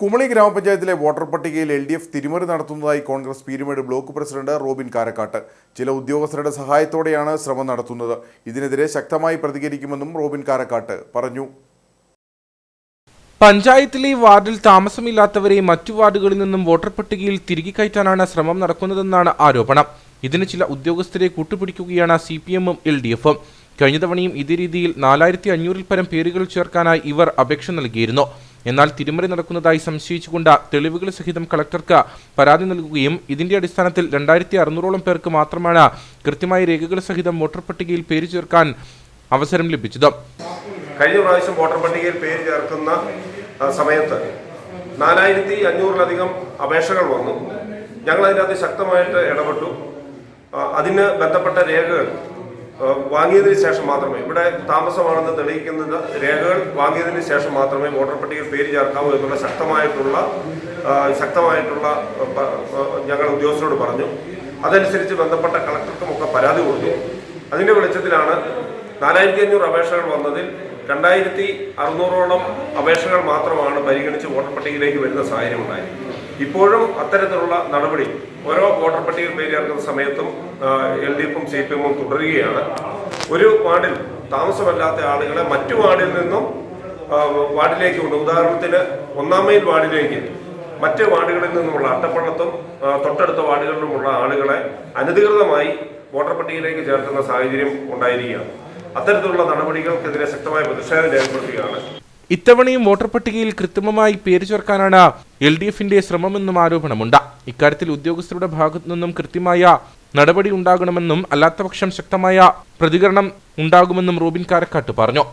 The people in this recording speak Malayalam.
കുമളി ഗ്രാമപഞ്ചായത്തിലെ വോട്ടർ പട്ടികയിൽ എൽ ഡി എഫ് തിരിമറി നടത്തുന്നതായി Congress Peerumedu block president Robin Karakkattu. ചില ഉദ്യോഗസ്ഥരുടെ സഹായത്തോടെയാണ് ശ്രമം നടത്തുന്നത്. ഇതിനെതിരെ ശക്തമായി പ്രതികരിക്കുമെന്നും റോബിൻ കാരക്കാട്ട് പറഞ്ഞു. പഞ്ചായത്തിലെ വാർഡിൽ താമസമില്ലാത്തവരെ മറ്റു വാർഡുകളിൽ നിന്നും വോട്ടർ പട്ടികയിൽ തിരികെ കയറ്റാനാണ് ശ്രമം നടക്കുന്നതെന്നാണ് ആരോപണം. ഇതിന് ചില ഉദ്യോഗസ്ഥരെ കൂട്ടുപിടിക്കുകയാണ് സി പി എമ്മും എൽ ഡി എഫും. കഴിഞ്ഞ തവണയും ഇതേ രീതിയിൽ നാലായിരത്തി അഞ്ഞൂറിൽ പരം പേരുകൾ ചേർക്കാനായി ഇവർ അപേക്ഷ നൽകിയിരുന്നു. എന്നാൽ തിരിമറി നടക്കുന്നതായി സംശയിച്ചുകൊണ്ട് തെളിവുകൾ സഹിതം കളക്ടർക്ക് പരാതി നൽകുകയും ഇതിന്റെ അടിസ്ഥാനത്തിൽ രണ്ടായിരത്തി അറുന്നൂറോളം പേർക്ക് മാത്രമാണ് കൃത്യമായ രേഖകൾ സഹിതം വോട്ടർ പട്ടികയിൽ പേര് ചേർക്കാൻ അവസരം ലഭിച്ചത്. കഴിഞ്ഞ പ്രാവശ്യം വോട്ടർ പട്ടികയിൽ പേര് ചേർക്കുന്ന സമയത്ത് നാലായിരത്തി അഞ്ഞൂറിലധികം അപേക്ഷകൾ വന്നു. ഞങ്ങൾ അതിനകത്ത് ശക്തമായിട്ട് ഇടപെട്ടു. അതിന് ബന്ധപ്പെട്ട രേഖകൾ വാങ്ങിയതിന് ശേഷം മാത്രമേ. ഇവിടെ താമസമാണെന്ന് തെളിയിക്കുന്ന രേഖകൾ വാങ്ങിയതിന് ശേഷം മാത്രമേ വോട്ടർ പട്ടികയിൽ പേര് ചേർക്കാവൂ എന്നുള്ള ശക്തമായിട്ടുള്ള ശക്തമായിട്ടുള്ള ഞങ്ങൾ ഉദ്യോഗസ്ഥരോട് പറഞ്ഞു. അതനുസരിച്ച് ബന്ധപ്പെട്ട കളക്ടർക്കുമൊക്കെ പരാതി കൊടുത്തു. അതിന്റെ വെളിച്ചത്തിലാണ് നാലായിരത്തി അഞ്ഞൂറ് അപേക്ഷകൾ വന്നതിൽ രണ്ടായിരത്തി അറുന്നൂറോളം അപേക്ഷകൾ മാത്രമാണ് പരിഗണിച്ച് വോട്ടർ പട്ടികയിലേക്ക് വരുന്ന സാഹചര്യം ഉണ്ടായത്. ഇപ്പോഴും അത്തരത്തിലുള്ള നടപടി ഓരോ വോട്ടർ പട്ടികയിൽ പേര് ചേർക്കുന്ന സമയത്തും എൽ ഡി എഫും സി പി എമ്മും തുടരുകയാണ്. ഒരു വാർഡിൽ താമസമല്ലാത്ത ആളുകളെ മറ്റു വാർഡിൽ നിന്നും വാർഡിലേക്ക് കൊണ്ട് ഉദാഹരണത്തിന് ഒന്നാം മൈൽ വാർഡിലേക്ക് മറ്റ് വാർഡുകളിൽ നിന്നുമുള്ള അട്ടപ്പള്ളത്തും തൊട്ടടുത്ത വാർഡുകളിലുമുള്ള ആളുകളെ അനധികൃതമായി വോട്ടർ പട്ടികയിലേക്ക് ചേർക്കുന്ന സാഹചര്യം ഉണ്ടായിരിക്കുകയാണ്. അത്തരത്തിലുള്ള നടപടികൾക്കെതിരെ ശക്തമായ പ്രതിഷേധം രേഖപ്പെടുത്തുകയാണ്. ഇത്തവണയും വോട്ടർ പട്ടികയിൽ കൃത്രിമമായി പേര് ചേർക്കാനാണ് എൽ ഡി എഫിന്റെ ശ്രമമെന്നും ആരോപണമുണ്ട്. ഇക്കാര്യത്തിൽ ഉദ്യോഗസ്ഥരുടെ ഭാഗത്തുനിന്നും കൃത്യമായ നടപടി ഉണ്ടാകണമെന്നും അല്ലാത്തപക്ഷം ശക്തമായ പ്രതികരണം ഉണ്ടാകുമെന്നും റോബിൻ കാരക്കാട്ട് പറഞ്ഞു.